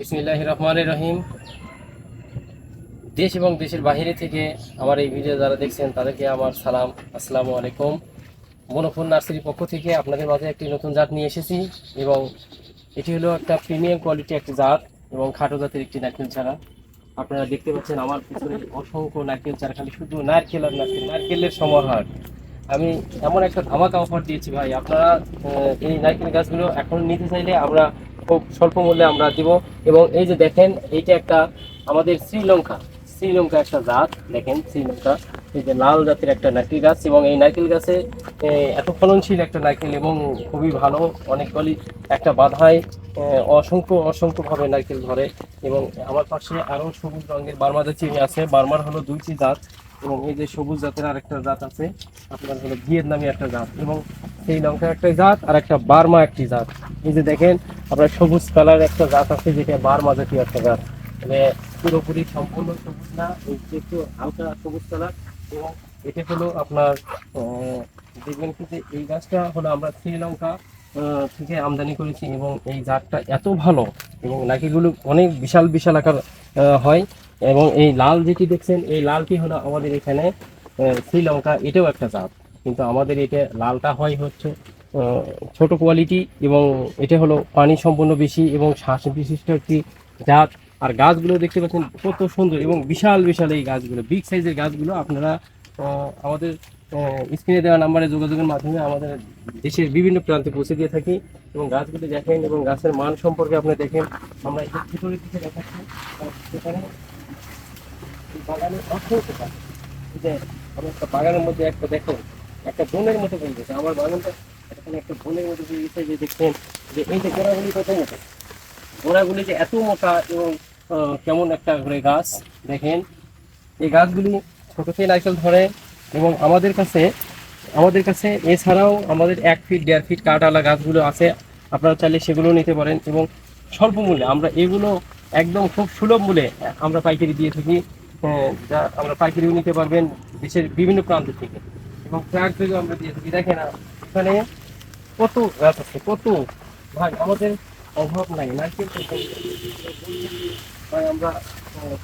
বিসমিল্লাহ রহমান রহিম। দেশ এবং দেশের বাইরে থেকে আমার এই ভিডিও যারা দেখছেন, তাদেরকে আমার সালাম, আসসালামু আলাইকুম। মনোফোন নার্সারির পক্ষ থেকে আপনাদের মাঝে একটি নতুন জাত নিয়ে এসেছি এবং এটি হলো একটা প্রিমিয়াম কোয়ালিটি একটি জাত এবং খাটো জাতের একটি নারকেল চারা। আপনারা দেখতে পাচ্ছেন আমার পিছনে অসংখ্য নারকেল চারা, খালি শুধু নারকেল আর নারকেল, নারকেলের সমাহার। আমি এমন একটা ধামাকা অফার দিয়েছি ভাই, আপনারা এই নারকেল গাছগুলো এখন নিতে চাইলে আমরা খুব স্বল্প মূল্যে আমরা দিব। এবং এই যে দেখেন, এইটা একটা আমাদের শ্রীলঙ্কা। শ্রীলঙ্কা একটা জাত, দেখেন শ্রীলঙ্কা। এই যে লাল জাতের একটা নারকেল গাছ এবং এই নারকেল গাছে এত ফলনশীল একটা নারকেল এবং খুবই ভালো অনেকগুলি একটা বাধায় অসংখ্য, অসংখ্যভাবে নারকেল ধরে। এবং আমার পাশে আরও সবুজ রঙের বার্মাদা চিনি আছে। বার্মার হলো দুইটি জাত এবং এই যে সবুজ জাতের আরেকটা জাত আছে, আপনার হলো ভিয়েতনামি একটা জাত এবং সেই লঙ্কা একটা জাত আর একটা বার্মা একটি জাত। এই যে দেখেন আপনার সবুজ কালার একটা গাছ আছে যেটা বার্মা জাতীয় একটা গাছ। মানে পুরোপুরি সম্পূর্ণ সবুজ না একটু হালকা সবুজ কালার, এবং এটা হলো আপনার দেখবেন কি যে এই গাছটা হলো আমরা শ্রীলঙ্কা থেকে আমদানি করেছি, এবং এই জাতটা এত ভালো, এবং নাকিগুলো অনেক বিশাল বিশাল আকার হয়, এবং এই লাল যেটি দেখছেন, এই লালটি হলো আমাদের এখানে শ্রীলঙ্কা, এটাও একটা জাত। কিন্তু আমাদের এটা লালটা হয় হচ্ছে ছোট কোয়ালিটি এবং এটা হলো পানি সম্পূর্ণ বেশি এবং শ্বাস বিশিষ্ট একটি জাত। আর গাছগুলো দেখতে পাচ্ছেন কত সুন্দর এবং বিশাল বিশাল এই গাছগুলো। বিগ সাইজের গাছগুলো আপনারা আমাদের স্ক্রিনে দেওয়া নাম্বারে যোগাযোগের মাধ্যমে আমাদের দেশের বিভিন্ন প্রান্তে পৌঁছে দিয়ে থাকি এবং গাছগুলি দেখেন এবং গাছের মান সম্পর্কে আপনি দেখেন। আমরা এই ভিতরের দিকে দেখাচ্ছি। বাগানে অসংখ্য গাছ যে আমি একটা বাগানের মধ্যে একটা দেখেন একটা বনের মতো হয়ে আমার বাগানটা এখানে একটা বনের মতো হয়ে গেছে যে দেখছেন যে এই যে গোড়াগুলি কত মতো গোড়াগুলি যে এত মোটা এবং কেমন একটা করে গাছ দেখেন। এই গাছগুলি ছোট থেকে নারকেল ধরে এবং আমাদের কাছে আমাদের কাছে এছাড়াও আমাদের এক ফিট দেড় ফিট কাঠওয়ালা গাছগুলো আছে। আপনারা চাইলে সেগুলো নিতে পারেন এবং স্বল্প মূল্যে আমরা এগুলো একদম খুব সুলভ মূল্যে আমরা পাইকারি দিয়ে থাকি। আহ, যা আমরা পাইকারিও নিতে পারবেন দেশের বিভিন্ন প্রান্ত থেকে। এবং ট্রাক থেকেও আমরা দিয়ে থাকি। দেখেন এখানে কত গাছ আছে কত? ভাই, আমাদের অভাব নাই, নারকেল ভাই, আমরা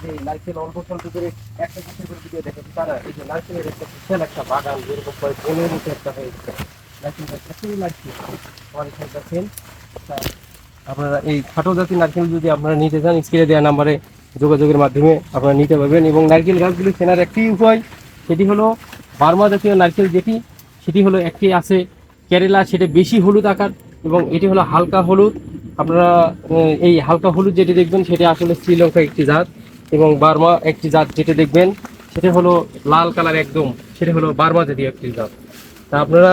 যে নারকেল অল্প স্বল্প করে একটা কিছু করে ভিডিও দেখেছি, তারা এই যে নারকেলের একটা বিশাল একটা বাগান, যেরকম করে বনের মতো একটা হয়েছে নারকেলটা এতই নারকেল, আমার এখানে দেখেন আপনারা এই খাটো জাতির নারকেল যদি আপনারা নিতে চান, স্ক্রিনে দেওয়া নাম্বারে যোগাযোগের মাধ্যমে আপনারা নিতে পারবেন। এবং নারকেল গাছগুলি কেনার একটি উপায়, সেটি হলো বার্মা জাতীয় নারকেল যেটি সেটি হলো একটি আছে কেরালা, সেটা বেশি হলুদ আকার এবং এটি হলো হালকা হলুদ। আপনারা এই হালকা হলুদ যেটি দেখবেন, সেটা আসলে শ্রীলঙ্কা একটি জাত এবং বার্মা একটি জাত যেটা দেখবেন, সেটা হলো লাল কালার একদম, সেটা হলো বার্মা জাতীয় একটি জাত। তা আপনারা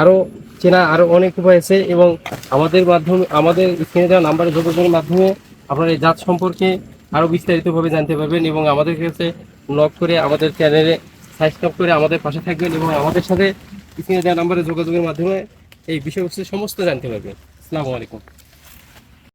আরও চেনা আরও অনেক উপায় আছে এবং আমাদের মাধ্যমে, আমাদের স্ক্রিনে দেওয়া নাম্বারে যোগাযোগের মাধ্যমে আপনারা এই জাত সম্পর্কে আরও বিস্তারিতভাবে জানতে পারবেন এবং আমাদের কাছে লগ করে আমাদের চ্যানেলে সাবস্ক্রাইব করে আমাদের পাশে থাকবেন এবং আমাদের সাথে স্ক্রিনে দেওয়া নাম্বারে যোগাযোগের মাধ্যমে এই বিষয়বস্তু সমস্ত জানতে পারবেন। আসসালামু আলাইকুম।